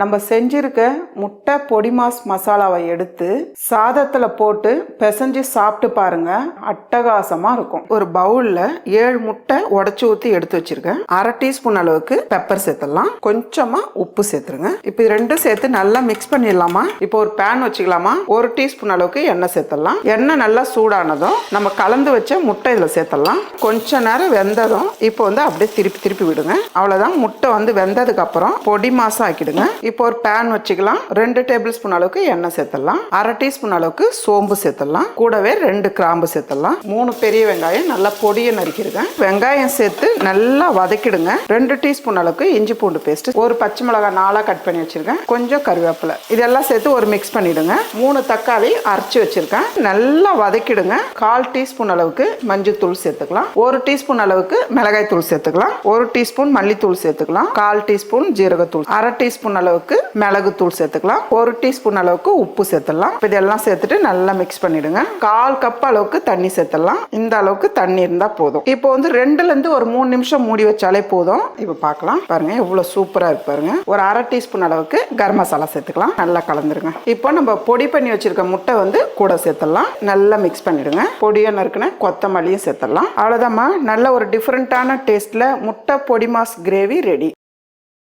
நம்ம செஞ்சிருக்க முட்டை பொடி மாஸ் மசாலாவை எடுத்து சாதத்தில் போட்டு பிசைஞ்சு சாப்பிட்டு பாருங்க. அட்டகாசமாக இருக்கும். ஒரு பவுலில் ஏழு முட்டை உடச்சி ஊற்றி எடுத்து வச்சிருக்கேன் அரை டீஸ்பூன் அளவுக்கு பெப்பர் சேர்த்துடலாம். கொஞ்சமாக உப்பு சேர்த்துருங்க. இப்போ இது ரெண்டும் சேர்த்து நல்லா மிக்ஸ் பண்ணிடலாமா? இப்போ ஒரு பேன் வச்சுக்கலாமா? ஒரு டீஸ்பூன் அளவுக்கு எண்ணெய் சேர்த்துடலாம். எண்ணெய் நல்லா சூடானதும் நம்ம கலந்து வச்ச முட்டை இதில் சேர்த்துடலாம். கொஞ்ச நேரம் வெந்ததும் இப்போ வந்து அப்படியே திருப்பி திருப்பி விடுங்க. அவ்வளோதான் முட்டை வந்து வெந்ததுக்கு அப்புறம் பொடி மாசம் ஆக்கிடுங்க. இப்போ ஒரு பேன் வச்சுக்கலாம். ரெண்டு டேபிள் ஸ்பூன் அளவுக்கு எண்ணெய் சேர்த்துடலாம். அரை டீஸ்பூன் அளவுக்கு சோம்பு சேர்த்துடலாம். கூடவே ரெண்டு கிராம்பு சேர்த்துடலாம். மூணு பெரிய வெங்காயம் நல்லா பொடியை நறுக்கிடுங்க. வெங்காயம் சேர்த்து நல்லா வதக்கிடுங்க. ரெண்டு டீஸ்பூன் அளவுக்கு இஞ்சி பூண்டு பேஸ்ட் ஒரு பச்சை மிளகாய் நாளாக கட் பண்ணி வச்சிருக்கேன் கொஞ்சம் கருவேப்பிலை. இதெல்லாம் சேர்த்து ஒரு மிக்ஸ் பண்ணிடுங்க. மூணு தக்காளி அரைச்சி வச்சிருக்கேன். நல்லா வதக்கிடுங்க. கால் டீஸ்பூன் அளவுக்கு மஞ்சள் தூள் சேர்த்துக்கலாம். ஒரு டீஸ்பூன் அளவுக்கு மிளகாய் தூள் சேர்த்துக்கலாம். ஒரு டீஸ்பூன் மல்லித்தூள் சேர்த்துக்கலாம். கால் டீஸ்பூன் ஜீரகத்தூள். அரை டீஸ்பூன் அளவுக்கு மிளகு தூள் சேர்த்துக்கலாம். ஒரு டீஸ்பூன் அளவுக்கு உப்பு சேர்த்துடலாம். இதெல்லாம் சேர்த்துட்டு நல்லா மிக்ஸ் பண்ணிடுங்க. கால் கப் அளவுக்கு தண்ணி சேர்த்துடலாம். இந்த அளவுக்கு தண்ணி இருந்தால் போதும். இப்போ வந்து ரெண்டுல இருந்து ஒரு மூணு நிமிஷம் மூடி வச்சாலே போதும். இப்போ பார்க்கலாம் பாருங்க எவ்வளோ சூப்பராக இருக்கு பாருங்க. ஒரு அரை டீஸ்பூன் அளவுக்கு கரம் மசாலா சேர்த்துக்கலாம். நல்லா கலந்துருங்க. இப்போ நம்ம பொடி பண்ணி வச்சிருக்க முட்டை வந்து கூட சேர்த்துடலாம். நல்லா மிக்ஸ் பண்ணிடுங்க. பொடியை நறுக்குன கொத்தமல்லியும் சேர்த்துடலாம். அவ்வளோதாம்மா நல்ல ஒரு டிஃப்ரெண்ட்டான டேஸ்ட்ல முட்டை பொடி மாஸ் கிரேவி ரெடி